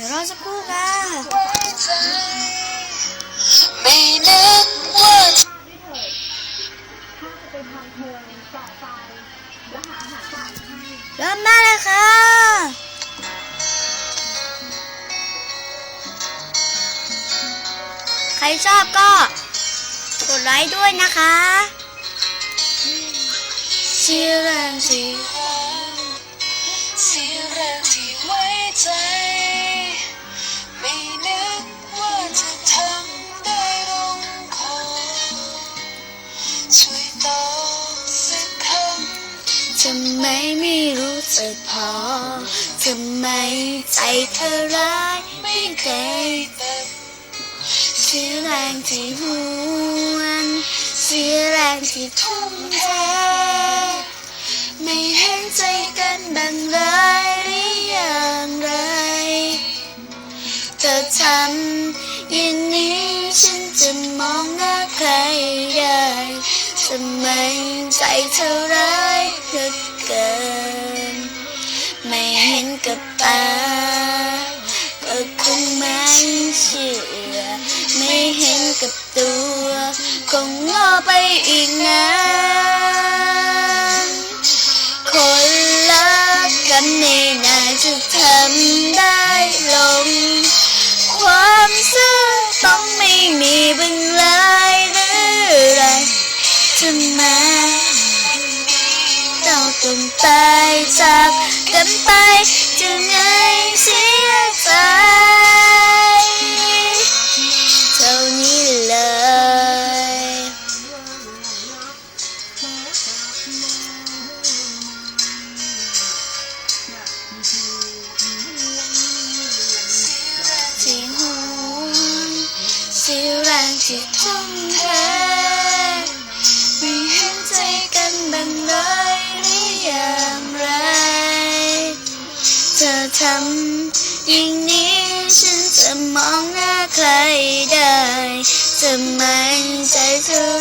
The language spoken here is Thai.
ดี๋ยวรอสักครู่ค่ะไม่นึกว่าจะเริ่มได้เลยค่ะใครชอบก็กดไลค์ด้วยนะคะเชียร์แรงที่เสียแรงที่ไว้ใจ ไมไม่รู้สึกพอทำไมใจเธอร้ายไม่เคยเสียแรงที่หวนเสียแรงที่ทุ่มเทไม่เห็นใจกันบ้างเลยหรืออย่างไร เธอทำอย่างนี้ฉันจะมองหน้าใครได้ทำไมใจเธอร้ายเหลือ เห็นกับตา ก็คงไม่เชื่อ ไม่เห็นกับตัว คงง้อไปอีกนานคนรักกันนี่น่าจะทำได้ ต้องตายจากกันไปจะไงเสียใจเท่านี้เลยที่หัวเสียแรงที่ทุ่มำอย่างนี้ฉันจะมองหน้าใครได้ทำไมใจเธอ